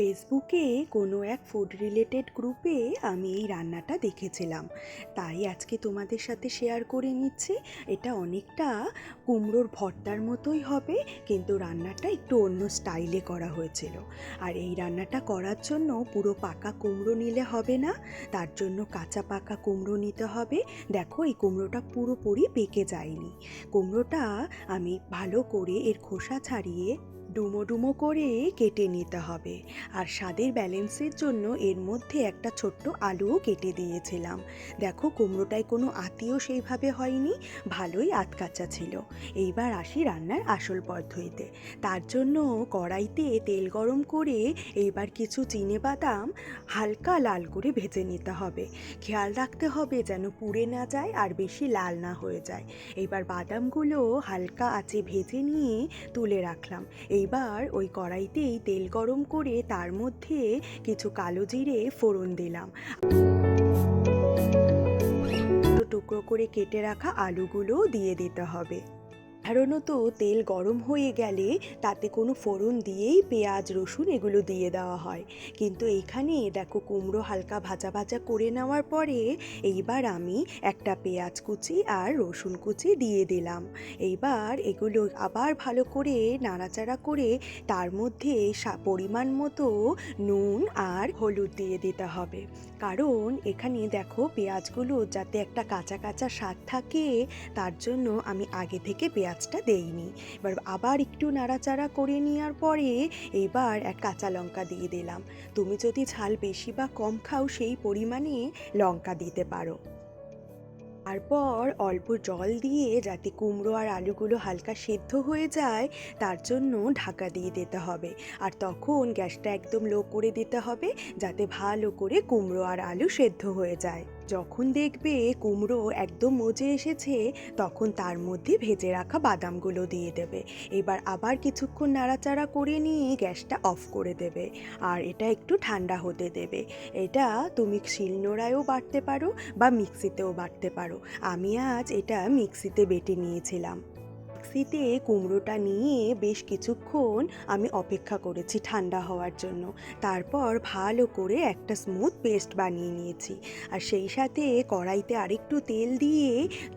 ফেসবুকে কোনো এক ফুড রিলেটেড গ্রুপে আমি এই রান্নাটা দেখেছিলাম। তাই আজকে তোমাদের সাথে শেয়ার করে নিচ্ছি। এটা অনেকটা কুমড়োর ভর্তার মতোই হবে, কিন্তু রান্নাটা একটু অন্য স্টাইলে করা হয়েছিল। আর এই রান্নাটা করার জন্য পুরো পাকা কুমড়ো নিলে হবে না, তার জন্য কাঁচা পাকা কুমড়ো নিতে হবে। দেখো, এই কুমড়োটা পুরোপুরি পেকে যায়নি। কুমড়োটা আমি ভালো করে এর খোসা ছাড়িয়ে ডুমো ডুমো করে কেটে নিতে হবে। আর স্বাদের ব্যালেন্সের জন্য এর মধ্যে একটা ছোট্ট আলুও কেটে দিয়েছিলাম। দেখো, কুমড়োটায় কোনো আতিও সেইভাবে হয়নি, ভালোই আতকাচা ছিল। এইবার আসি রান্নার আসল পদ্ধতিতে। তার জন্য কড়াইতে তেল গরম করে এইবার কিছু চিনে বাদাম হালকা লাল করে ভেজে নিতে হবে। খেয়াল রাখতে হবে যেন পুড়ে না যায় আর বেশি লাল না হয়ে যায়। এইবার বাদামগুলো হালকা আঁচে ভেজে নিয়ে তুলে রাখলাম। এইবার ওই কড়াইতেই তেল গরম করে তার মধ্যে কিছু কালো জিরে ফোড়ন দিলাম। টুকরো করে কেটে রাখা আলুগুলো দিয়ে দিতে হবে। সাধারণত তেল গরম হয়ে গেলে তাতে কোনো ফোড়ন দিয়েই পেঁয়াজ, রসুন এগুলো দিয়ে দেওয়া হয়। কিন্তু এখানে দেখো কুমড়ো হালকা ভাজা ভাজা করে নেওয়ার পরে এইবার আমি একটা পেঁয়াজ কুচি আর রসুন কুচি দিয়ে দিলাম। এইবার এগুলো আবার ভালো করে নাড়াচাড়া করে তার মধ্যে পরিমাণ মতো নুন আর হলুদ দিয়ে দিতে হবে। কারণ এখানে দেখো পেঁয়াজগুলো যাতে একটা কাঁচা কাঁচা স্বাদ থাকে, তার জন্য আমি আগে থেকে পেঁয়াজটা দেইনি। এবার আবার একটু নাড়াচাড়া করে নেওয়ার পরে এবার এক কাঁচা লঙ্কা দিয়ে দিলাম। তুমি যদি ঝাল বেশি বা কম খাও সেই পরিমাণে লঙ্কা দিতে পারো। তারপর অল্প জল দিয়ে যাতে কুমড়ো আর আলুগুলো হালকা সেদ্ধ হয়ে যায়, তার জন্য ঢাকা দিয়ে দিতে হবে। আর তখন গ্যাসটা একদম লো করে দিতে হবে, যাতে ভালো করে কুমড়ো আর আলু সেদ্ধ হয়ে যায়। যখন দেখবে কুমড়ো একদম মজে এসেছে, তখন তার মধ্যে ভেজে রাখা বাদামগুলো দিয়ে দেবে। এবার আবার কিছুক্ষণ নাড়াচাড়া করে নিয়ে গ্যাসটা অফ করে দেবে আর এটা একটু ঠান্ডা হতে দেবে। এটা তুমি শিলনোড়ায়ও বাটতে পারো বা মিক্সিতেও বাটতে পারো। আমি আজ এটা মিক্সিতে বেটে নিয়েছিলাম। মিক্সিতে কুমড়োটা নিয়ে বেশ কিছুক্ষণ আমি অপেক্ষা করেছি ঠান্ডা হওয়ার জন্য। তারপর ভালো করে একটা স্মুথ পেস্ট বানিয়ে নিয়েছি। আর সেই সাথে কড়াইতে আরেকটু তেল দিয়ে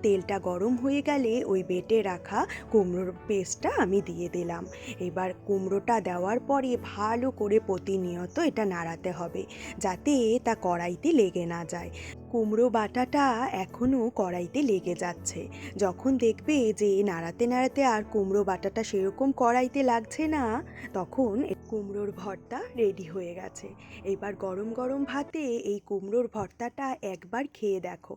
তেলটা গরম হয়ে গেলে ওই বেটে রাখা কুমড়োর পেস্টটা আমি দিয়ে দিলাম। এবার কুমড়োটা দেওয়ার পরে ভালো করে প্রতিনিয়ত এটা নাড়াতে হবে যাতে তা কড়াইতে লেগে না যায়। কুমড়ো বাটাটা এখনও কড়াইতে লেগে যাচ্ছে। যখন দেখবে যে নাড়াতে নাড়াতে আর কুমড়ো বাটাটা সেরকম কড়াইতে লাগছে না, তখন কুমড়োর ভর্তা রেডি হয়ে গেছে। এবার গরম গরম ভাতে এই কুমড়োর ভর্তাটা একবার খেয়ে দেখো।